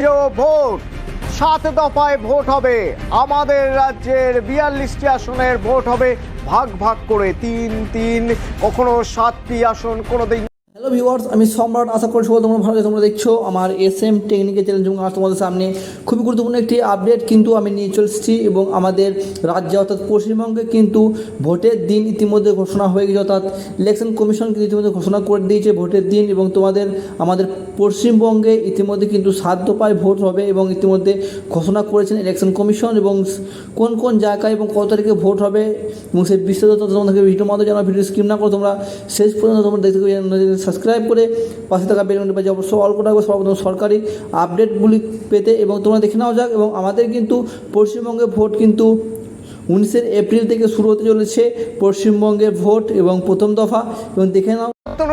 রাজ্যেও ভোট। সাত দফায় ভোট হবে। আমাদের রাজ্যের বিয়াল্লিশটি আসনের ভোট হবে। ভাগ ভাগ করে তিন তিন। কখনো সাতটি আসন কোনো দিন হ্যালো ভিউয়ার্স আমি সম্রাট আশা করি সবাই তোমরা ভালো। তোমরা দেখছ আমার এস এম টেকনিক্যাল চ্যালেঞ্জ এবং আজ তোমাদের সামনে খুবই গুরুত্বপূর্ণ একটি আপডেট কিন্তু আমি নিয়ে চলে এসেছি এবং আমাদের রাজ্যে অর্থাৎ পশ্চিমবঙ্গে কিন্তু ভোটের দিন ইতিমধ্যে ঘোষণা হয়ে গেছে, অর্থাৎ ইলেকশন কমিশন কিন্তু ইতিমধ্যে ঘোষণা করে দিয়েছে ভোটের দিন এবং তোমাদের, আমাদের পশ্চিমবঙ্গে ইতিমধ্যে কিন্তু সাত দফায় ভোট হবে এবং ইতিমধ্যে ঘোষণা করেছেন ইলেকশন কমিশন এবং কোন কোন জায়গায় এবং কত তারিখে ভোট হবে এবং সেই বিস্তারিত তোমাদেরকে ভিডিও মাধ্যমে জানা ভিডিও স্কিম না করে তোমরা শেষ পর্যন্ত তোমরা দেখতে সাবস্ক্রাইব করে পাশে থাকা বেলুনটি বাজে অবশ্যই অল করে রাখবে সর্বপ্রথম সরকারি আপডেটগুলি পেতে এবং তোমরা দেখে নাও যাক এবং আমাদের কিন্তু পশ্চিমবঙ্গে ভোট কিন্তু উনিশের এপ্রিল থেকে শুরু হতে চলেছে পশ্চিমবঙ্গের ভোট এবং প্রথম দফা এবং দেখে নাও।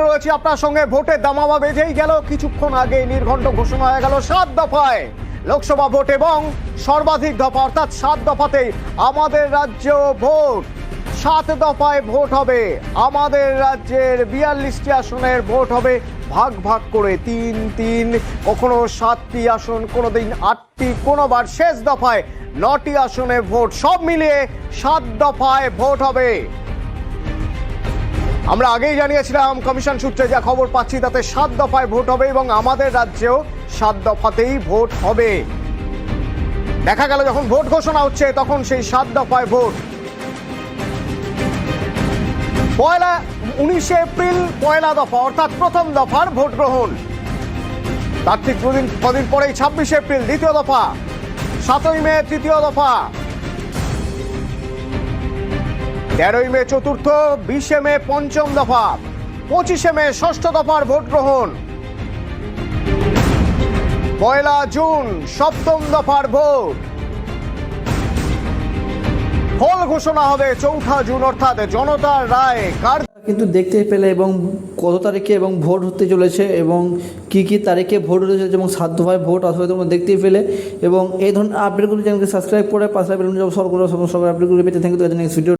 রয়েছে আপনার সঙ্গে। ভোটের দামামা বেজেই গেল। কিছুক্ষণ আগে নির্ঘণ্ট ঘোষণা হয়ে গেল সাত দফায়। লোকসভা ভোট এবং সর্বাধিক দফা, অর্থাৎ সাত দফাতেই আমাদের রাজ্য ভোট সাত দফায় ভোট হবে। আমাদের রাজ্যের বিয়াল্লিশটি আসনের ভোট হবে। ভাগ ভাগ করে তিন তিন, কখনো সাতটি আসন কোনো দিন আটটি, কোনোবার শেষ দফায় নটি আসনে ভোট। সব মিলিয়ে সাত দফায় ভোট হবে। আমরা আগেই জানিয়েছিলাম, কমিশন সূত্রে যা খবর পাচ্ছি, তাতে সাত দফায় ভোট হবে এবং আমাদের রাজ্যেও সাত দফাতেই ভোট হবে। দেখা গেল, যখন ভোট ঘোষণা হচ্ছে, তখন সেই সাত দফায় ভোট পয়লা উনিশে এপ্রিল, পয়লা দফা, অর্থাৎ প্রথম দফার ভোট গ্রহণ। তার ঠিক দুদিন, কদিন পরেই ছাব্বিশে এপ্রিল, দ্বিতীয় দফা। সাতই মে, তৃতীয় দফা। তেরোই মে, চতুর্থ, বিশে মে, পঞ্চম দফা। পঁচিশে মে, ষষ্ঠ দফার ভোট গ্রহণ। পয়লা জুন, সপ্তম দফার ভোট। ফল ঘোষণা হবে চৌঠা জুন, অর্থাৎ জনতার রায় কার কিন্তু দেখতে পেলে এবং কত তারিখে এবং ভোট হতে চলেছে এবং কি কি তারিখে ভোট হতে চলেছে এবং সাধ্যভাবে ভোট আসবে তোমরা দেখতেই পেলে এবং এই ধরনের আপডেটগুলি যেমন সাবস্ক্রাইব করে পাশে সরকার আপডেটগুলি পেতে থ্যাংক ইউ নেক্সট ভিডিও